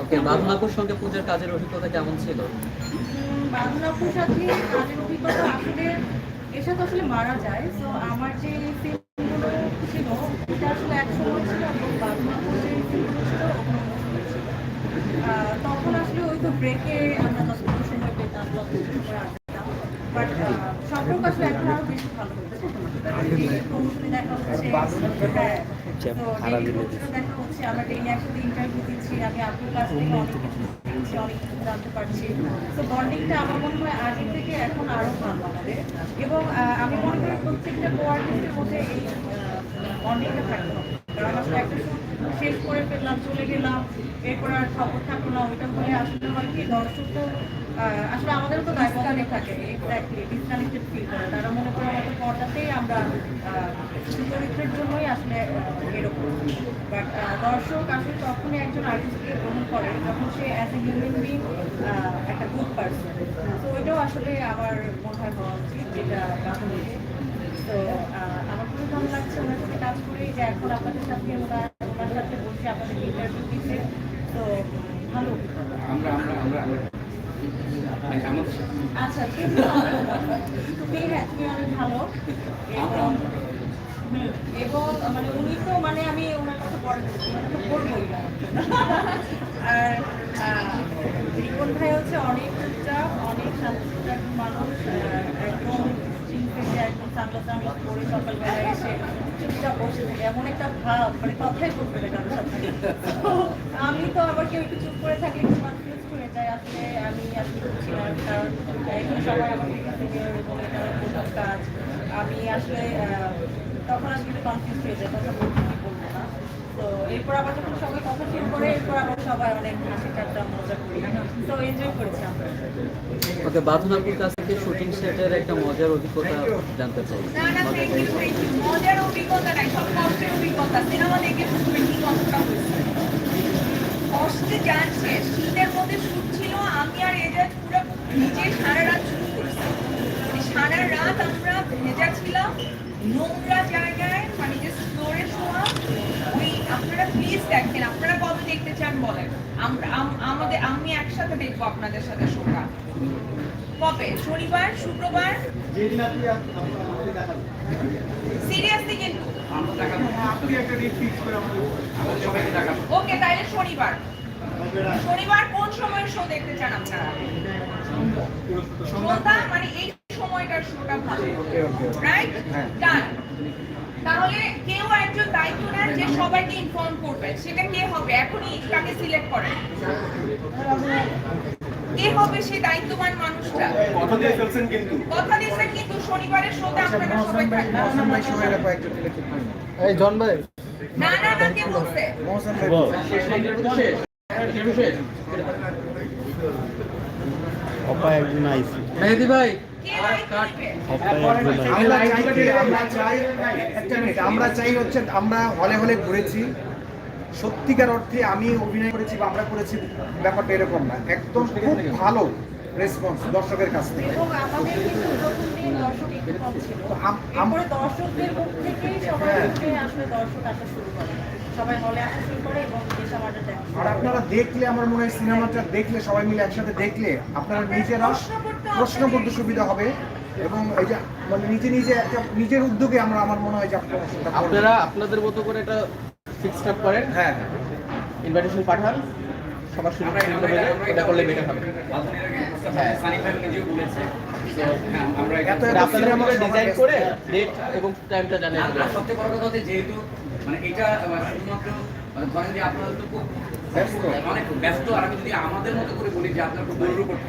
ওকে বাঁধনাপুর সঙ্গে পূজার কাজের অভিজ্ঞতা কেমন ছিল? উম, বাংলাপুর সাথে কাজের অভিজ্ঞতা আসলে এর সাথে আসলে মারা যায় তো আমার যে তখন আসলে ওই তো ব্রেকে আমরা মিনিট সময় পেতাম মিনিট করে আসতাম বাট সম্পর্ক আসলে এখন আরও বেশি ভালো হচ্ছে দেখা হচ্ছে হ্যাঁ দেখা হচ্ছে আমরা ডেইলি একসাথে ইন্টারভিউ দিচ্ছি আমি আপনার কাছ থেকে অনেক কিছু অনেক জানতে পারছি তো বন্ডিংটা আমার মনে হয় আগের থেকে এখন আরও ভালো আমাদের এবং আমি মনে করি প্রত্যেকটা কোয়ার্টিস্টের মধ্যে এই বন্ডিংটা থাকতে। কারণ আসলে একটা শেষ করে ফেললাম, চলে গেলাম, এরপর আর খবর থাকল না, ওইটা হলে আসলে হয় কি, দর্শক তো আসলে আমাদেরও তো ডিসকানেক্ট থাকে এক্স্যাক্টলি ডিসকানেক্টেড ফিল করে। তারা মনে করে আমাদের পর্দাতেই আমরা চরিত্রের জন্যই আসলে এরকম। বাট দর্শক আসলে তখনই একজন আর্টিস্টকে গ্রহণ করে যখন সে অ্যাজ এ হিউম্যান বিং একটা গুড পার্সন তো ওইটাও আসলে আমার মনে হয় হওয়া উচিত, যেটা তো আমার খুবই ভালো লাগছে কাজ করে যে এখন আপনাদের সাথে ওনার ওনার সাথে বসে আপনাদের ইন্টারভিউ দিচ্ছে। তো ভালো। আমরা আমরা আমরা আমরা। আমাদের আচ্ছা তুমি হ্যাঁ তুমি অনেক ভালো। এবং এবং মানে উনি তো মানে আমি ওনার কথা পরে ওনার কথা বলবোই আর রিপন ভাই হচ্ছে অনেক চুপচাপ অনেক শান্ত মানুষ যে একদম সকালবেলা এসে চুপচাপ বসে থাকে। এমন একটা ভাব মানে কথাই সাথে। আমি তো আবার কেউ একটু চুপ করে থাকি কনফিউজ হয়ে যায় আসলে আমি আসলে বুঝছি না কাজ। আমি আসলে তখন আসলে কনফিউজ হয়ে যায় কথা বলতে কি বলব না তো এরপর আবার যখন সবাই কথা করে এরপর আবার সবাই অনেক হাসি ঠাট্টা মজা করি। তো এনজয় করেছি আমরা। ওকে কাছ থেকে শুটিং সেটের একটা মজার অভিজ্ঞতা জানতে চাই. মজার অভিজ্ঞতা নাই সব কষ্টের অভিজ্ঞতা। সিনেমা দেখে বুঝবে কি কষ্টটা হয়েছে? কষ্টে শীতের মধ্যে শুট ছিল আমি আর এজাজ পুরো ভিজে সারা রাত শুট করছি। মানে সারা রাত আমরা ভেজা ছিলাম নোংরা জায়গায় মানে যে ফ্লোরে শোয়া ওই আপনারা প্লিজ দেখেন, আপনারা কবে দেখতে চান বলেন? আমরা আমাদের আমি একসাথে দেখব আপনাদের সাথে শোটা কবে? শনিবার? শুক্রবার? সিরিয়াসলি কিন্তু। ওকে তাহলে শনিবার। শনিবার কোন সময়ের শো দেখতে চান আপনারা? সন্ধ্যা মানে এই সময়টার শোটা ভালো রাইট ডান তাহলে কেউ একজন দায়িত্ব নেন যে সবাইকে ইনফর্ম করবে সেটা কে হবে? এখনই তাকে সিলেক্ট করেন। কে হবে সেই দায়িত্ববান মানুষটা? কথা দিয়ে ফেলছেন কিন্তু। কথা দিচ্ছেন কিন্তু শনিবারের শোতে আপনারা সবাই থাকবেন। এই জন ভাই। না না না কে বলছে? অপা মেহেদি ভাই অপা একজন আমরা চাই হচ্ছে আমরা হলে হলে ঘুরেছি সত্যিকার অর্থে আমি অভিনয় করেছি বা আমরা করেছি ব্যাপারটা এরকম না একদম খুব ভালো রেসপন্স দর্শকের কাছ থেকে আর আপনারা দেখলে, আমার মনে হয় সিনেমাটা দেখলে, সবাই মিলে একসাথে দেখলে, আপনারা নিজেরা প্রশ্ন করতে সুবিধা হবে এবং এই যে মানে নিজে নিজে একটা নিজের উদ্যোগে আমরা আমার মনে হয় যে আপনারা আপনাদের মতো করে ফিক্সড আপ করেন। হ্যাঁ। ইনভাইটেশন পাঠান। সবার এটা করলে বেটার হবে। হ্যাঁ। হ্যাঁ আমরা এটা আপনাদের সবার ডিজাইন করে ডেট এবং টাইমটা জানিয়ে দেবেন। সবচেয়ে বড় কথা হচ্ছে যেহেতু মানে এটা শুধুমাত্র মানে ধরেন যে আপনারা তো খুব ব্যস্ত। অনেক ব্যস্ত আর আমি যদি আমাদের মতো করে বলি যে আপনার খুব গৌরব করতে